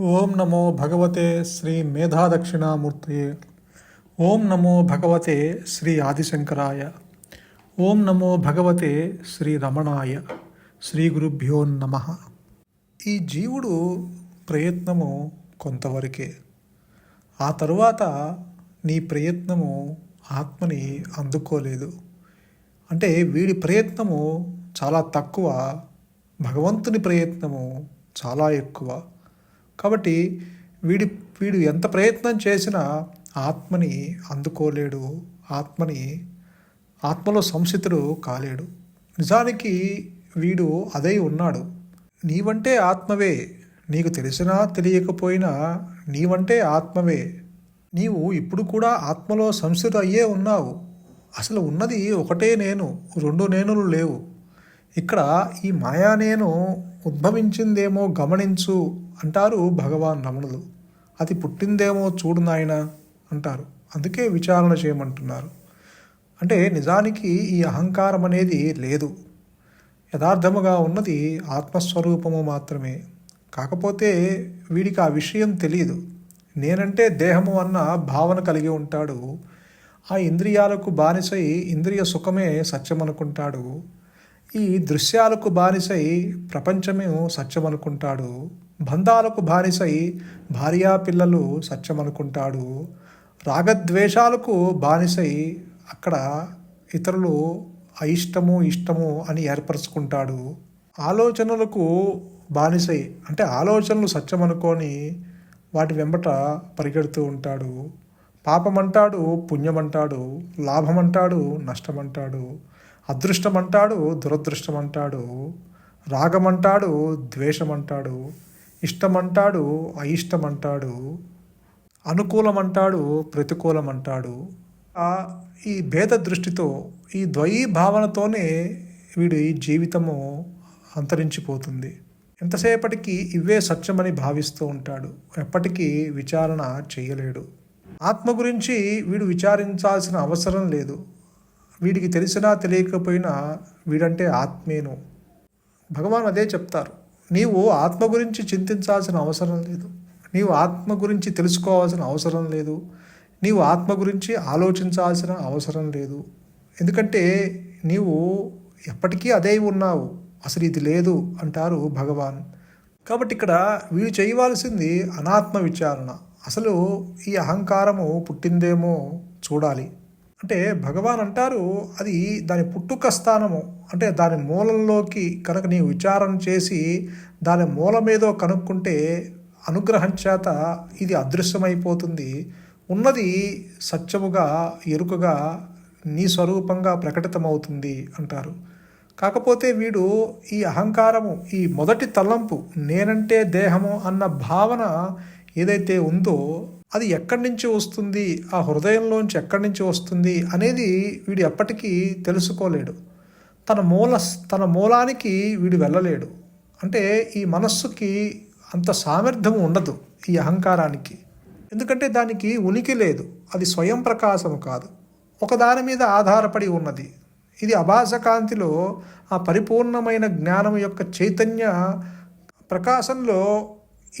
ఓం నమో భగవతే శ్రీ మేధాదక్షిణామూర్తయే ఓం నమో భగవతే శ్రీ ఆదిశంకరాయ. ఓం నమో భగవతే శ్రీ రమణాయ. శ్రీ గురుభ్యో నమ. ఈ జీవుడు ప్రయత్నము కొంతవరకే. ఆ తరువాత నీ ప్రయత్నము ఆత్మని అందుకోలేదు. అంటే వీడి ప్రయత్నము చాలా తక్కువ భగవంతుని ప్రయత్నము చాలా ఎక్కువ. కాబట్టి వీడి వీడు ఎంత ప్రయత్నం చేసినా ఆత్మని అందుకోలేడు. ఆత్మని ఆత్మలో సంసితుడు కాలేడు. నిజానికి వీడు అదై ఉన్నాడు. నీవంటే ఆత్మవే. నీకు తెలిసినా తెలియకపోయినా నీవంటే ఆత్మవే. నీవు ఇప్పుడు కూడా ఆత్మలో సంసిత అయ్యే ఉన్నావు. అసలు ఉన్నది ఒకటే నేను రెండు నేనులు లేవు. ఇక్కడ ఈ మాయా నేను ఉద్భవించిందేమో గమనించు. అంటారు భగవాన్ రమణులు. అది పుట్టిందేమో చూడు నాయన అంటారు. అందుకే విచారణ చేయమంటున్నారు. అంటే నిజానికి ఈ అహంకారం అనేది లేదు. యథార్థముగా ఉన్నది ఆత్మస్వరూపము మాత్రమే. కాకపోతే వీడికి ఆ విషయం తెలియదు. నేనంటే దేహము అన్న భావన కలిగి ఉంటాడు. ఆ ఇంద్రియాలకు బానిసై ఇంద్రియ సుఖమే సత్యం అనుకుంటాడు ఈ దృశ్యాలకు బానిసై ప్రపంచమే సత్యమనుకుంటాడు. బంధాలకు బానిసై భార్యా పిల్లలు సత్యమనుకుంటాడు. రాగద్వేషాలకు బానిసై అక్కడ ఇతరులు అయిష్టము ఇష్టము అని ఏర్పరచుకుంటాడు. ఆలోచనలకు బానిసై అంటే ఆలోచనలు సత్యమనుకొని వాటి వెంబట పరిగెడుతూ ఉంటాడు. పాపమంటాడు పుణ్యమంటాడు లాభమంటాడు నష్టమంటాడు. అదృష్టమంటాడు ఇష్టం రాగమంటాడు ద్వేషమంటాడు అంటాడు అనుకూలం అనుకూలమంటాడు ప్రతికూలమంటాడు. అంటాడు ఈ భేద దృష్టితో ఈ ద్వయీ భావనతోనే వీడి జీవితము అంతరించిపోతుంది. ఎంతసేపటికి ఇవే సత్యమని భావిస్తూ ఉంటాడు. ఎప్పటికీ విచారణ చేయలేడు. ఆత్మ గురించి వీడు విచారించాల్సిన అవసరం లేదు. వీడికి తెలిసినా తెలియకపోయినా వీడంటే ఆత్మేను భగవాన్ అదే చెప్తారు. నీవు ఆత్మ గురించి చింతించాల్సిన అవసరం లేదు. నీవు ఆత్మ గురించి తెలుసుకోవాల్సిన అవసరం లేదు. నీవు ఆత్మ గురించి ఆలోచించాల్సిన అవసరం లేదు. ఎందుకంటే నీవు ఎప్పటికీ అదే ఉన్నావు. అసలు ఇది లేదు అంటారు భగవాన్. కాబట్టి ఇక్కడ వీడు చేయవలసింది అనాత్మ విచారణ. అసలు ఈ అహంకారము పుట్టిందేమో చూడాలి. అంటే భగవాన్ అంటారు అది దాని పుట్టుక స్థానము అంటే దాని మూలంలోకి కనుక నీ విచారణ చేసి దాని మూలమేదో కనుక్కుంటే అనుగ్రహం చేత ఇది అదృశ్యమైపోతుంది. ఉన్నది సత్యముగా ఎరుకగా నీ స్వరూపంగా ప్రకటితమవుతుంది అంటారు. కాకపోతే వీడు ఈ అహంకారము ఈ మొదటి తలంపు నేనంటే దేహము అన్న భావన ఏదైతే ఉందో అది ఎక్కడి నుంచి వస్తుంది? ఆ హృదయంలోంచి ఎక్కడి నుంచి వస్తుంది? అనేది వీడు ఎప్పటికీ తెలుసుకోలేడు. తన మూల తన మూలానికి వీడు వెళ్ళలేడు. అంటే ఈ మనస్సుకి అంత సామర్థ్యం ఉండదు ఈ అహంకారానికి. ఎందుకంటే దానికి ఉనికి లేదు. అది స్వయం ప్రకాశము కాదు. ఒకదాని మీద ఆధారపడి ఉన్నది. ఇది అభాసకాంతిలో ఆ పరిపూర్ణమైన జ్ఞానం యొక్క చైతన్య ప్రకాశంలో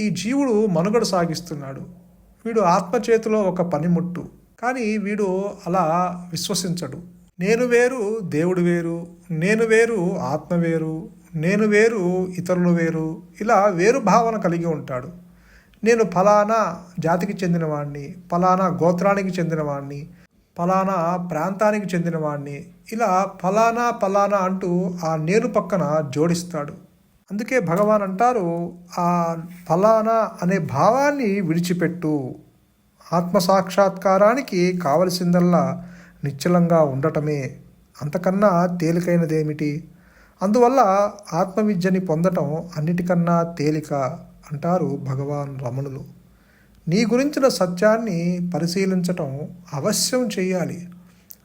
ఈ జీవుడు మనుగడ సాగిస్తున్నాడు. వీడు ఆత్మ చేతిలో ఒక పనిముట్టు. కానీ వీడు అలా విశ్వసించడు. నేను వేరు దేవుడు వేరు నేను వేరు ఆత్మ వేరు నేను వేరు ఇతరులు వేరు ఇలా వేరు భావన కలిగి ఉంటాడు. నేను ఫలానా జాతికి చెందినవాడిని ఫలానా గోత్రానికి చెందినవాడిని ఫలానా ప్రాంతానికి చెందినవాడిని ఇలా ఫలానా ఫలానా అంటూ ఆ నేను పక్కన జోడిస్తాడు. అందుకే భగవాన్ అంటారు ఆ ఫలానా అనే భావాన్ని విడిచిపెట్టు. ఆత్మ సాక్షాత్కారానికి కావలసిందల్లా నిశ్చలంగా ఉండటమే. అంతకన్నా తేలికైనదేమిటి? అందువల్ల ఆత్మవిద్యని పొందటం అన్నిటికన్నా తేలిక అంటారు భగవాన్ రమణులు. నీ గురించిన సత్యాన్ని పరిశీలించటం అవశ్యం చేయాలి.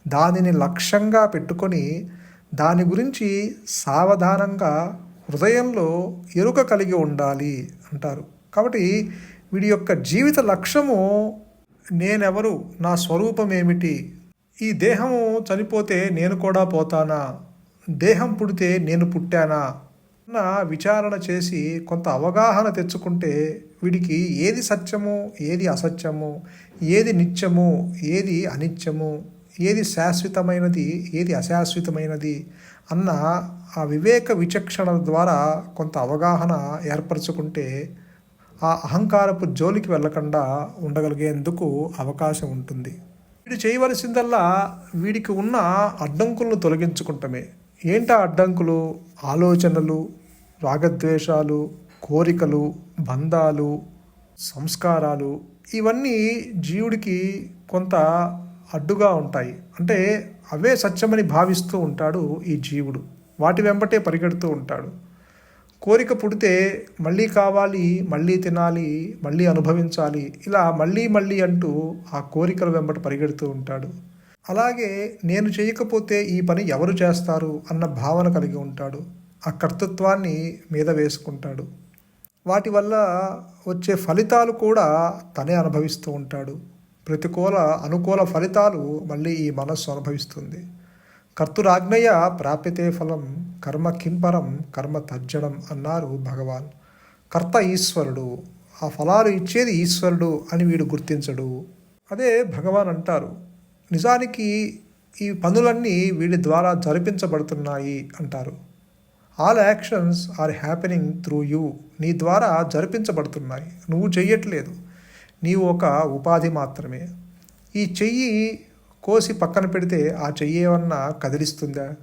దానిని లక్ష్యంగా పెట్టుకొని దాని గురించి సావధానంగా హృదయంలో ఎరుక కలిగి ఉండాలి అంటారు. కాబట్టి వీడి యొక్క జీవిత లక్ష్యము నేనెవరు నా స్వరూపం ఏమిటి ఈ దేహము చనిపోతే నేను కూడా పోతానా దేహం పుడితే నేను పుట్టానా నా విచారణ చేసి కొంత అవగాహన తెచ్చుకుంటే వీడికి ఏది సత్యము ఏది అసత్యము ఏది నిత్యము ఏది అనిత్యము ఏది శాశ్వతమైనది ఏది అశాశ్వతమైనది అన్న ఆ వివేక విచక్షణ ద్వారా కొంత అవగాహన ఏర్పరచుకుంటే ఆ అహంకారపు జోలికి వెళ్ళకుండా ఉండగలిగేందుకు అవకాశం ఉంటుంది. వీడు చేయవలసిందల్లా వీడికి ఉన్న అడ్డంకులను తొలగించుకుంటమే. ఏంటా అడ్డంకులు? ఆలోచనలు రాగద్వేషాలు కోరికలు బంధాలు సంస్కారాలు ఇవన్నీ జీవుడికి కొంత అడ్డుగా ఉంటాయి. అంటే అవే సత్యమని భావిస్తూ ఉంటాడు ఈ జీవుడు. వాటి వెంబటే పరిగెడుతూ ఉంటాడు. కోరిక పుడితే మళ్ళీ కావాలి మళ్ళీ తినాలి మళ్ళీ అనుభవించాలి ఇలా మళ్ళీ మళ్ళీ అంటూ ఆ కోరికల వెంబట పరిగెడుతూ ఉంటాడు. అలాగే నేను చేయకపోతే ఈ పని ఎవరు చేస్తారు అన్న భావన కలిగి ఉంటాడు. ఆ కర్తృత్వాన్ని మీద వేసుకుంటాడు. వాటి వల్ల వచ్చే ఫలితాలు కూడా తనే అనుభవిస్తూ ఉంటాడు. ప్రతికూల అనుకూల ఫలితాలు మళ్ళీ ఈ మనస్సు అనుభవిస్తుంది. కర్తురాజ్ఞయ ప్రాప్యతే ఫలం కర్మ కింపరం కర్మ తర్జనం అన్నారు భగవాన్. కర్త ఈశ్వరుడు ఆ ఫలాలు ఇచ్చేది ఈశ్వరుడు అని వీడు గుర్తించడు. అదే భగవాన్ అంటారు. నిజానికి ఈ పనులన్నీ వీడి ద్వారా జరిపించబడుతున్నాయి అంటారు. All actions are happening through you నీ ద్వారా జరిపించబడుతున్నాయి. నువ్వు చెయ్యట్లేదు. నీవు ఒక ఉపాధి మాత్రమే. ఈ చెయ్యి కోసి పక్కన పెడితే ఆ చెయ్యి ఏమన్నా కదిలిస్తుందా?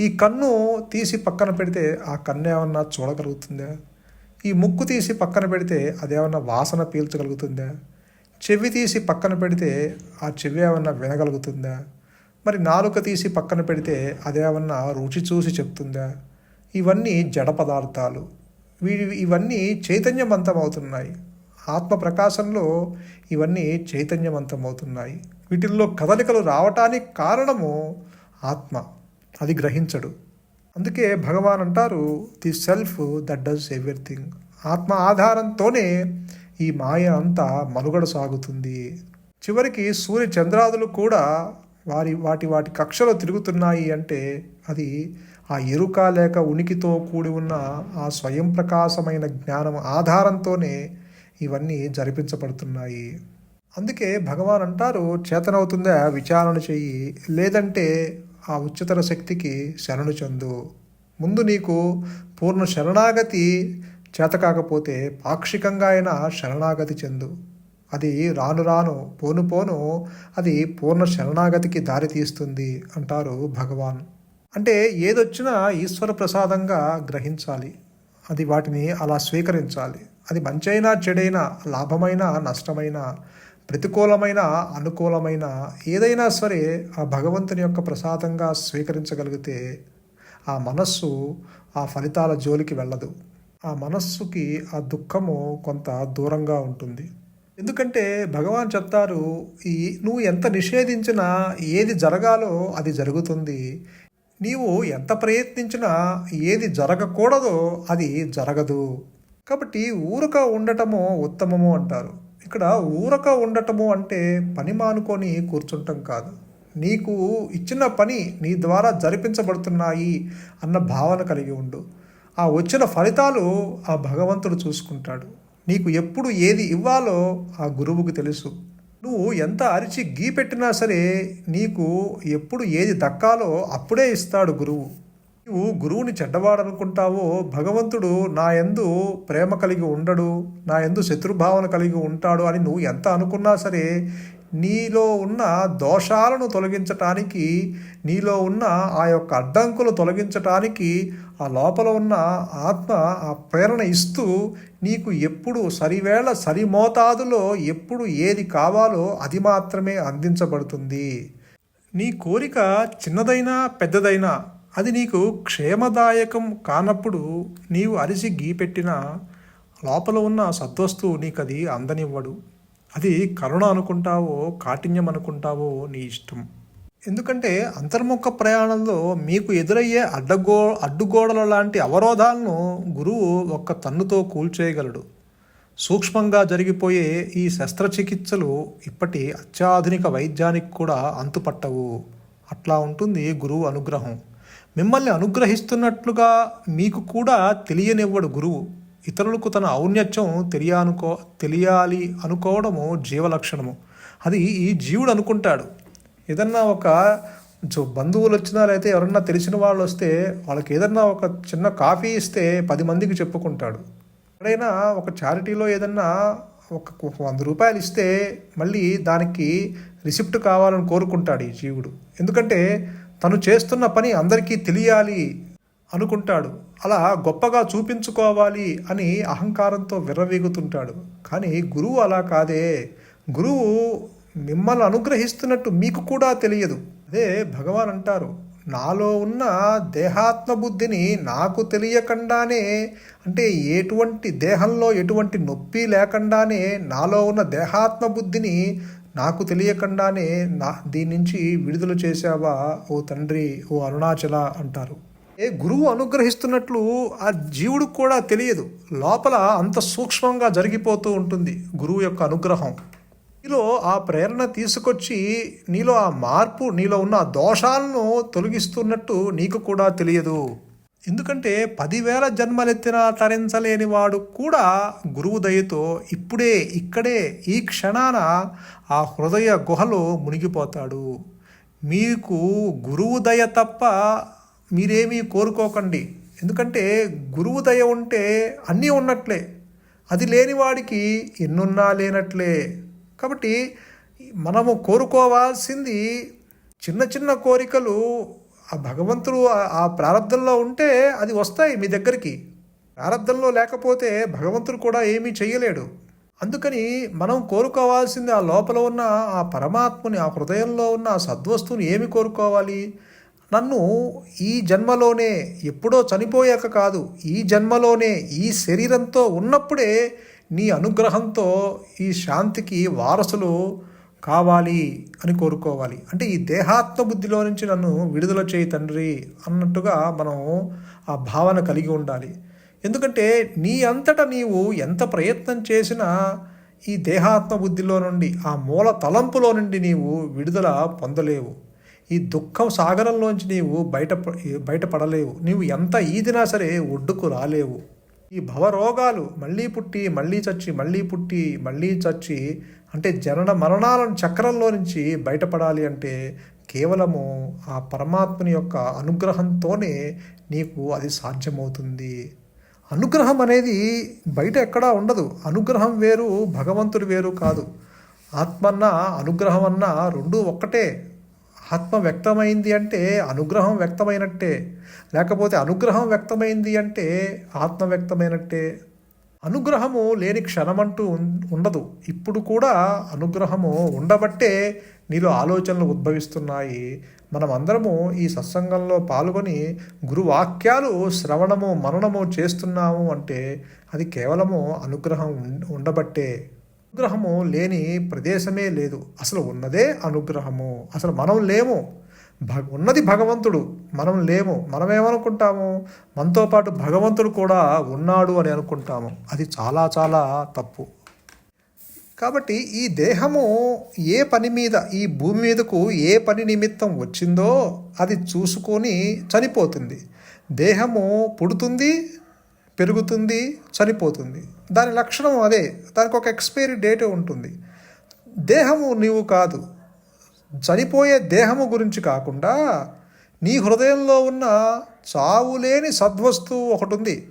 ఈ కన్ను తీసి పక్కన పెడితే ఆ కన్ను ఏమన్నా చూడగలుగుతుందా? ఈ ముక్కు తీసి పక్కన పెడితే అదేమన్నా వాసన పీల్చగలుగుతుందా? చెవి తీసి పక్కన పెడితే ఆ చెవి ఏమన్నా వినగలుగుతుందా? మరి నాలుక తీసి పక్కన పెడితే అదేమన్నా రుచి చూసి చెప్తుందా? ఇవన్నీ జడ పదార్థాలు. వీడి ఇవన్నీ చైతన్యవంతం అవుతున్నాయి ఆత్మ ప్రకాశంలో ఇవన్నీ చైతన్యవంతమవుతున్నాయి. వీటిల్లో కదలికలు రావటానికి కారణము ఆత్మ. అది గ్రహించడు. అందుకే భగవాన్ అంటారు the self that does everything. ఆత్మ ఆధారంతోనే ఈ మాయ అంతా మనుగడ సాగుతుంది చివరికి సూర్య చంద్రాదులు కూడా వారి వాటి వాటి కక్షలో తిరుగుతున్నాయి అంటే అది ఆ ఎరుక లేక ఉనికితో కూడి ఉన్న ఆ స్వయం ప్రకాశమైన జ్ఞానం ఆధారంతోనే ఇవన్నీ జరిపించబడుతున్నాయి. అందుకే భగవాన్ అంటారు చేతనవుతుందా విచారణ చెయ్యి లేదంటే ఆ ఉच्चతర శక్తికి శరణు చెందు. ముందు నీకు పూర్ణ శరణాగతి చేత కాకపోతే పాక్షికంగా అయినా శరణాగతి చెందు. అది రాను రాను పోను పోను అది పూర్ణ శరణాగతికి దారి తీస్తుంది అంటారు భగవాన్. అంటే ఏదొచ్చినా ఈశ్వర ప్రసాదంగా గ్రహించాలి. అది వాటిని అలా స్వీకరించాలి. అది మంచైనా చెడైనా లాభమైన నష్టమైన ప్రతికూలమైన అనుకూలమైన ఏదైనా సరే ఆ భగవంతుని యొక్క ప్రసాదంగా స్వీకరించగలిగితే ఆ మనస్సు ఆ ఫలితాల జోలికి వెళ్ళదు. ఆ మనస్సుకి ఆ దుఃఖము కొంత దూరంగా ఉంటుంది. ఎందుకంటే భగవాన్ చెప్తారు ఈ నువ్వు ఎంత నిషేధించినా ఏది జరగాలో అది జరుగుతుంది. నీవు ఎంత ప్రయత్నించినా ఏది జరగకూడదో అది జరగదు. కాబట్టి ఊరక ఉండటము ఉత్తమము అంటారు. ఇక్కడ ఊరక ఉండటము అంటే పని మానుకొని కూర్చుంటం కాదు. నీకు ఇచ్చిన పని నీ ద్వారా జరిపించబడుతున్నాయి అన్న భావన కలిగి ఉండు. ఆ వచ్చిన ఫలితాలు ఆ భగవంతుడు చూసుకుంటాడు. నీకు ఎప్పుడు ఏది ఇవ్వాలో ఆ గురువుకు తెలుసు. నువ్వు ఎంత అరిచి గీ పెట్టినా సరే నీకు ఎప్పుడు ఏది దక్కాలో అప్పుడే ఇస్తాడు గురువు. నువ్వు గురువుని చెడ్డవాడనుకుంటావో భగవంతుడు నా ఎందు ప్రేమ కలిగి ఉండడు నా ఎందు శత్రుభావన కలిగి ఉంటాడు అని నువ్వు ఎంత అనుకున్నా సరే నీలో ఉన్న దోషాలను తొలగించటానికి నీలో ఉన్న ఆ యొక్క అడ్డంకులు తొలగించటానికి ఆ లోపల ఉన్న ఆత్మ ఆ ప్రేరణ ఇస్తూ నీకు ఎప్పుడు సరివేళ సరి మోతాదులో ఎప్పుడు ఏది కావాలో అది మాత్రమే అందించబడుతుంది. నీ కోరిక చిన్నదైనా పెద్దదైనా అది నీకు క్షేమదాయకం కానప్పుడు నీవు అరిసి గీపెట్టిన లోపల ఉన్న సద్వస్తువు నీకు అది అందనివ్వడు. అది కరుణ అనుకుంటావో కాఠిన్యం అనుకుంటావో నీ ఇష్టం. ఎందుకంటే అంతర్ముఖ ప్రయాణంలో మీకు ఎదురయ్యే అడ్డగో అడ్డుగోడల లాంటి అవరోధాలను గురువు ఒక్క తన్నుతో కూల్చేయగలడు. సూక్ష్మంగా జరిగిపోయే ఈ శస్త్రచికిత్సలు ఇప్పటి అత్యాధునిక వైద్యానికి కూడా అంతుపట్టవు. అట్లా ఉంటుంది గురువు అనుగ్రహం. మిమ్మల్ని అనుగ్రహిస్తున్నట్లుగా మీకు కూడా తెలియనివ్వడు గురువు. ఇతరులకు తన ఔన్నత్యం తెలియనుకో తెలియాలి అనుకోవడము జీవలక్షణము. అది ఈ జీవుడు అనుకుంటాడు. ఏదన్నా ఒక బంధువులు వచ్చినా లేకపోతే ఎవరన్నా తెలిసిన వాళ్ళు వస్తే వాళ్ళకి ఏదన్నా ఒక చిన్న కాఫీ ఇస్తే పది మందికి చెప్పుకుంటాడు. ఎక్కడైనా ఒక చారిటీలో ఏదన్నా ఒక వంద రూపాయలు ఇస్తే మళ్ళీ దానికి రిసిప్ట్ కావాలని కోరుకుంటాడు ఈ జీవుడు. ఎందుకంటే తను చేస్తున్న పని అందరికీ తెలియాలి అనుకుంటాడు. అలా గొప్పగా చూపించుకోవాలి అని అహంకారంతో విర్రవీగుతుంటాడు. కానీ గురువు అలా కాదే. గురువు మిమ్మల్ని అనుగ్రహిస్తున్నట్టు మీకు కూడా తెలియదు. అదే భగవాన్ అంటారు నాలో ఉన్న దేహాత్మ బుద్ధిని నాకు తెలియకుండానే అంటే ఎటువంటి దేహంలో ఎటువంటి నొప్పి లేకుండానే నాలో ఉన్న దేహాత్మ బుద్ధిని నాకు తెలియకుండానే నా దీని నుంచి విడుదల చేశావా ఓ తండ్రి ఓ అరుణాచల అంటారు. ఏ గురువు అనుగ్రహిస్తున్నట్లు ఆ జీవుడికి కూడా తెలియదు. లోపల అంత సూక్ష్మంగా జరిగిపోతూ ఉంటుంది గురువు యొక్క అనుగ్రహం. నీలో ఆ ప్రేరణ తీసుకొచ్చి నీలో ఆ మార్పు నీలో ఉన్న దోషాలను తొలగిస్తున్నట్టు నీకు కూడా తెలియదు. ఎందుకంటే పదివేల జన్మలెత్తినా తరించలేని వాడు కూడా గురువు దయతో ఇప్పుడే ఇక్కడే ఈ క్షణాన ఆ హృదయ గుహలో మునిగిపోతాడు. మీకు గురువు దయ తప్ప మీరేమీ కోరుకోకండి. ఎందుకంటే గురువు దయ ఉంటే అన్నీ ఉన్నట్లే. అది లేని వాడికి ఎన్నున్నా లేనట్లే. కాబట్టి మనము కోరుకోవాల్సింది చిన్న చిన్న కోరికలు ఆ భగవంతుడు ఆ- ప్రారంధంలో ఉంటే అది వస్తాయి మీ దగ్గరికి. ప్రారంధంలో లేకపోతే భగవంతుడు కూడా ఏమీ చేయలేడు అందుకని మనం కోరుకోవాల్సింది ఆ లోపల ఉన్న ఆ పరమాత్మని ఆ హృదయంలో ఉన్న ఆ సద్వస్తువుని ఏమి కోరుకోవాలి? నన్ను ఈ జన్మలోనే ఎప్పుడో చనిపోయాక కాదు ఈ జన్మలోనే ఈ శరీరంతో ఉన్నప్పుడే నీ అనుగ్రహంతో ఈ శాంతికి వారసులు కావాలి అని కోరుకోవాలి. అంటే ఈ దేహాత్మ బుద్ధిలో నుంచి నన్ను విడుదల చేయి తండ్రి అన్నట్టుగా మనం ఆ భావన కలిగి ఉండాలి. ఎందుకంటే నీ అంతటా నీవు ఎంత ప్రయత్నం చేసినా ఈ దేహాత్మ బుద్ధిలో నుండి ఆ మూల తలంపులో నుండి నీవు విడుదల పొందలేవు. ఈ దుఃఖం సాగరంలోంచి నీవు బయట బయటపడలేవు. నీవు ఎంత ఈదినా సరే ఒడ్డుకు రాలేవు. ఈ భవరోగాలు మళ్ళీ పుట్టి మళ్ళీ చచ్చి మళ్ళీ పుట్టి మళ్ళీ చచ్చి అంటే జనన మరణాలను చక్రంలో నుంచి బయటపడాలి అంటే కేవలము ఆ పరమాత్మని యొక్క అనుగ్రహంతోనే నీకు అది సాధ్యమవుతుంది. అనుగ్రహం అనేది బయట ఎక్కడా ఉండదు. అనుగ్రహం వేరు భగవంతుడు వేరు కాదు. ఆత్మన్న అనుగ్రహం అన్న రెండు ఒక్కటే. ఆత్మ వ్యక్తమైంది అంటే అనుగ్రహం వ్యక్తమైనట్టే. లేకపోతే అనుగ్రహం వ్యక్తమైంది అంటే ఆత్మ వ్యక్తమైనట్టే. అనుగ్రహము లేని క్షణమంటూ ఉండదు. ఇప్పుడు కూడా అనుగ్రహము ఉండబట్టే నీలో ఆలోచనలు ఉద్భవిస్తున్నాయి. మనం అందరము ఈ సత్సంగంలో పాల్గొని గురువాక్యాలు శ్రవణము మననము చేస్తున్నాము అంటే అది కేవలము అనుగ్రహం ఉం- ఉండబట్టే. అనుగ్రహము లేని ప్రదేశమే లేదు. అసలు ఉన్నదే అనుగ్రహము. అసలు మనం లేము. భగ ఉన్నది భగవంతుడు. మనం లేము. మనమేమనుకుంటాము? మనతో పాటు భగవంతుడు కూడా ఉన్నాడు అని అనుకుంటాము. అది చాలా చాలా తప్పు. కాబట్టి ఈ దేహము ఏ పని మీద ఈ భూమి మీదకు ఏ పని నిమిత్తం వచ్చిందో అది చూసుకొని చనిపోతుంది. దేహము పుడుతుంది పెరుగుతుంది చనిపోతుంది. దాని లక్షణం అదే. దానికి ఒక ఎక్స్పైరీ డేట్ ఉంటుంది. దేహము నీవు కాదు. చనిపోయే దేహము గురించి కాకుండా నీ హృదయంలో ఉన్న చావులేని సద్వస్తువు ఒకటి ఉంది.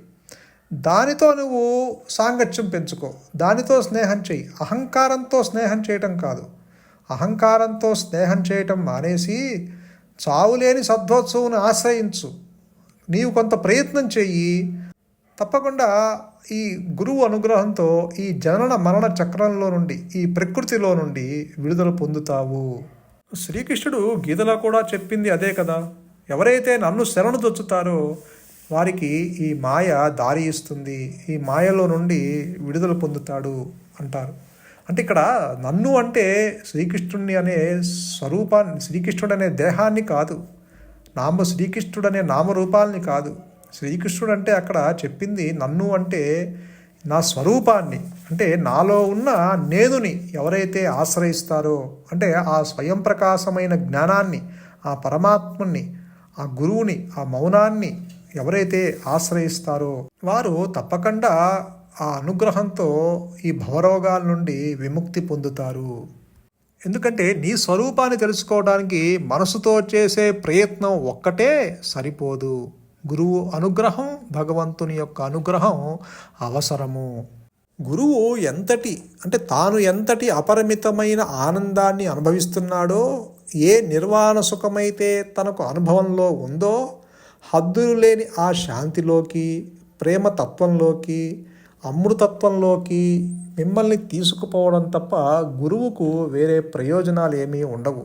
దానితో నువ్వు సాంగత్యం పెంచుకో. దానితో స్నేహం చెయ్యి అహంకారంతో స్నేహం చేయటం కాదు. అహంకారంతో స్నేహం చేయటం మానేసి చావులేని సద్వత్సవుని ఆశ్రయించు. నీవు కొంత ప్రయత్నం చెయ్యి. తప్పకుండా ఈ గురువు అనుగ్రహంతో ఈ జనన మరణ చక్రంలో నుండి ఈ ప్రకృతిలో నుండి విడుదల పొందుతావు. శ్రీకృష్ణుడు గీతలో కూడా చెప్పింది అదే కదా. ఎవరైతే నన్ను శరణు దొచ్చుతారో వారికి ఈ మాయ దారి ఇస్తుంది. ఈ మాయలో నుండి విడుదల పొందుతాడు అంటారు. అంటే ఇక్కడ నన్ను అంటే శ్రీకృష్ణుడిని అనే స్వరూపాన్ని శ్రీకృష్ణుడు అనే దేహాన్ని కాదు. నామ శ్రీకృష్ణుడు అనే నామరూపాలని కాదు. శ్రీకృష్ణుడు అంటే అక్కడ చెప్పింది నన్ను అంటే నా స్వరూపాన్ని. అంటే నాలో ఉన్న నేనుని ఎవరైతే ఆశ్రయిస్తారో అంటే ఆ స్వయం ప్రకాశమైన జ్ఞానాన్ని ఆ పరమాత్మని ఆ గురువుని ఆ మౌనాన్ని ఎవరైతే ఆశ్రయిస్తారో వారు తప్పకుండా ఆ అనుగ్రహంతో ఈ భవరోగాల నుండి విముక్తి పొందుతారు. ఎందుకంటే నీ స్వరూపాన్ని తెలుసుకోవడానికి మనసుతో చేసే ప్రయత్నం ఒక్కటే సరిపోదు. గురువు అనుగ్రహం భగవంతుని యొక్క అనుగ్రహం అవసరము. గురువు ఎంతటి అంటే తాను ఎంతటి అపరిమితమైన ఆనందాన్ని అనుభవిస్తున్నాడో ఏ నిర్వాణ సుఖమైతే తనకు అనుభవంలో ఉందో హద్దులు లేని ఆ శాంతిలోకి ప్రేమ తత్వంలోకి అమృతత్వంలోకి మిమ్మల్ని తీసుకుపోవడం తప్ప గురువుకు వేరే ప్రయోజనాలు ఏమీ ఉండవు.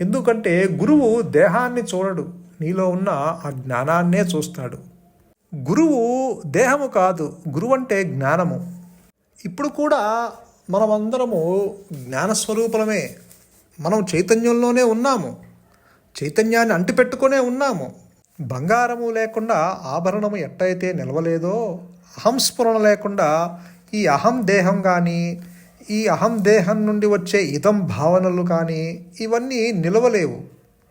ఎందుకంటే గురువు దేహాన్ని చూడడు. నీలో ఉన్న ఆ జ్ఞానాన్నే చూస్తాడు. గురువు దేహము కాదు గురువు అంటే జ్ఞానము. ఇప్పుడు కూడా మనమందరము జ్ఞానస్వరూపులమే. మనం చైతన్యంలోనే ఉన్నాము. చైతన్యాన్ని అంటిపెట్టుకునే ఉన్నాము. బంగారము లేకుండా ఆభరణము ఎట్టయితే నిలవలేదో అహంస్ఫురణ లేకుండా ఈ అహం దేహం కానీ ఈ అహం దేహం నుండి వచ్చే ఇదం భావనలు కానీ ఇవన్నీ నిలవలేవు.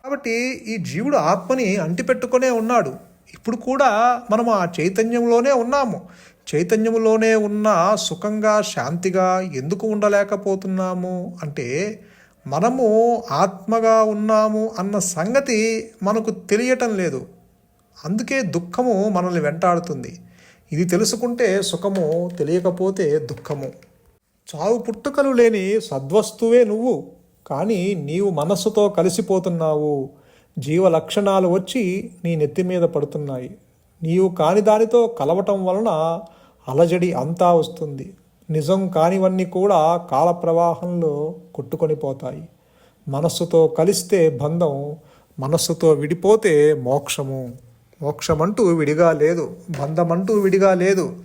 కాబట్టి ఈ జీవుడు ఆత్మని అంటిపెట్టుకునే ఉన్నాడు. ఇప్పుడు కూడా మనం ఆ చైతన్యంలోనే ఉన్నాము. చైతన్యంలోనే ఉన్న సుఖంగా శాంతిగా ఎందుకు ఉండలేకపోతున్నాము? అంటే మనము ఆత్మగా ఉన్నాము అన్న సంగతి మనకు తెలియటం లేదు. అందుకే దుఃఖము మనల్ని వెంటాడుతుంది. ఇది తెలుసుకుంటే సుఖము తెలియకపోతే దుఃఖము. చావు పుట్టుకలు లేని సద్వస్తువే నువ్వు. కానీ నీవు మనస్సుతో కలిసిపోతున్నావు. జీవ లక్షణాలు వచ్చి నీ నెత్తి మీద పడుతున్నాయి. నీవు కాని దానితో కలవటం వలన అలజడి అంతా వస్తుంది. నిజం కానివన్నీ కూడా కాల ప్రవాహంలో కొట్టుకొని పోతాయి. మనస్సుతో కలిస్తే బంధం మనస్సుతో విడిపోతే మోక్షము. మోక్షమంటూ విడిగా లేదు బంధమంటూ విడిగా లేదు.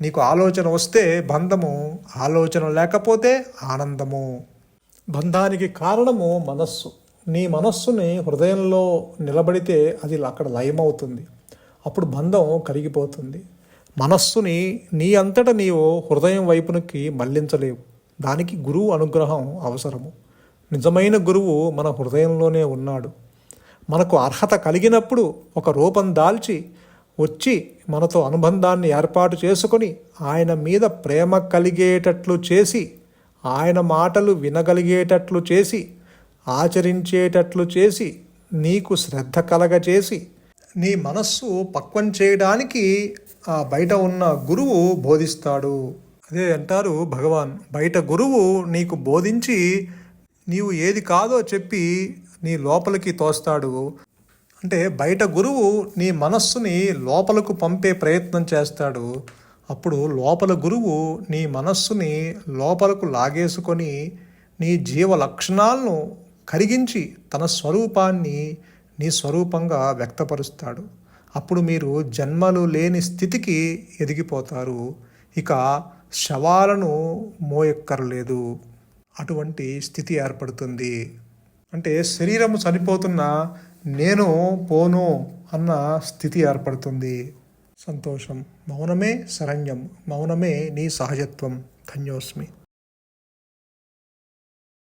నీకు ఆలోచన వస్తే బంధము ఆలోచన లేకపోతే ఆనందము. బంధానికి కారణము మనస్సు. నీ మనస్సుని హృదయంలో నిలబడితే అది అక్కడ లయమవుతుంది. అప్పుడు బంధం కరిగిపోతుంది. మనస్సుని నీ అంతట నీవు హృదయం వైపునకి మళ్ళించలేవు. దానికి గురువు అనుగ్రహం అవసరము. నిజమైన గురువు మన హృదయంలోనే ఉన్నాడు. మనకు అర్హత కలిగినప్పుడు ఒక రూపం దాల్చి వచ్చి మనతో అనుబంధాన్ని ఏర్పాటు చేసుకొని ఆయన మీద ప్రేమ కలిగేటట్లు చేసి ఆయన మాటలు వినగలిగేటట్లు చేసి ఆచరించేటట్లు చేసి నీకు శ్రద్ధ కలగచేసి నీ మనస్సు పక్వం చేయడానికి ఆ బయట ఉన్న గురువు బోధిస్తాడు. అదే అంటారు భగవాన్. బయట గురువు నీకు బోధించి నీవు ఏది కాదో చెప్పి నీ లోపలికి తోస్తాడు. అంటే బయట గురువు నీ మనస్సుని లోపలకు పంపే ప్రయత్నం చేస్తాడు. అప్పుడు లోపల గురువు నీ మనస్సుని లోపలకు లాగేసుకొని నీ జీవ లక్షణాలను కరిగించి తన స్వరూపాన్ని నీ స్వరూపంగా వ్యక్తపరుస్తాడు. అప్పుడు మీరు జన్మలు లేని స్థితికి ఎదిగిపోతారు. ఇక శవాలను మోయక్కర్లేదు. అటువంటి స్థితి ఏర్పడుతుంది. అంటే శరీరము చనిపోతున్న నేను పోను అన్న స్థితి ఏర్పడుతుంది. సంతోషం. మౌనమే శరణ్యం. మౌనమే నీ సహజత్వం. ధన్యోస్మి.